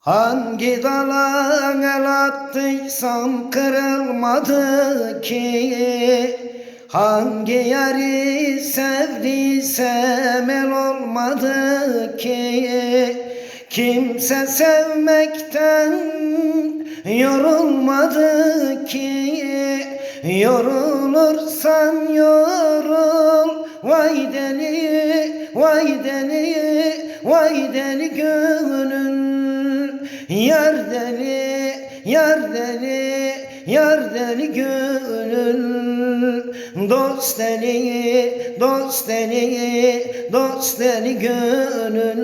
Hangi dala el attıysam kırılmadı ki? Hangi yeri sevdiysem el olmadı ki? Kimse sevmekten yorulmadı ki? Yorulursan yorul Vay deli, vay deli, vay deli gönül Yar deli, yar deli, yar deli gönül. Dost deli, dost deli, dost deli gönül.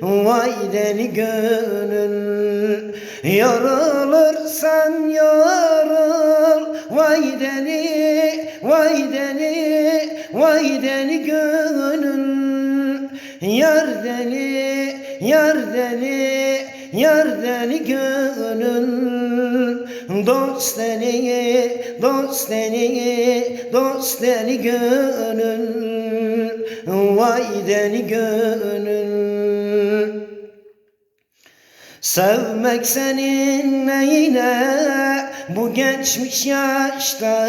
Vay deli gönül Yorulursan yorul. Vay deli, vay deli, vay deli gönül Yar deli, yar deli, yar deli gönül. Dost deli, dost deli, dost deli gönül. Vay deli gönül. Sevmek senin neyine? Bu geçmiş yaşta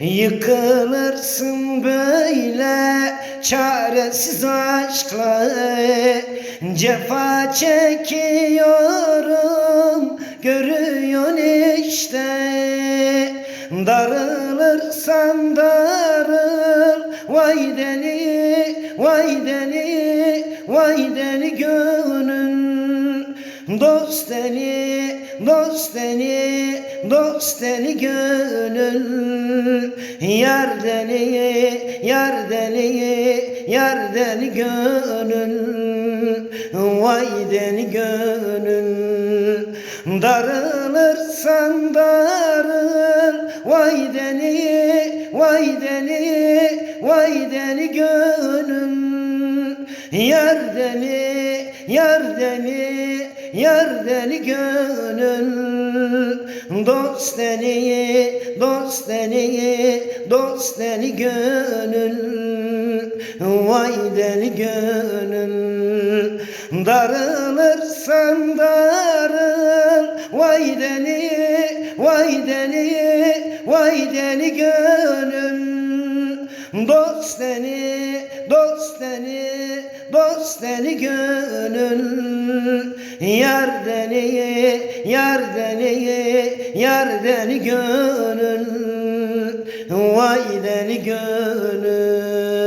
Yıkılırsın böyle çaresiz aşkla Cefa çekiyorum görüyorsun işte. Darılırsan darıl Vay deli, vay deli, vay deli gönül Dost deli, dost deli, dost deli gönül deli, yar deli gönül. Vay deli gönül. Darılırsan darıl. Vay deli, vay deli, vay deli gönül. Yar deli, yar deli, yar deli gönül. Dost deli, dost deli, dost deli gönül. Vay deli gönül. Darılırsan darıl. Vay deli, vay deli, vay deli gönül Dost deli, dost deli, dost deli gönül. Yar deli, yar deli, yar deli gönül. Vay deli gönül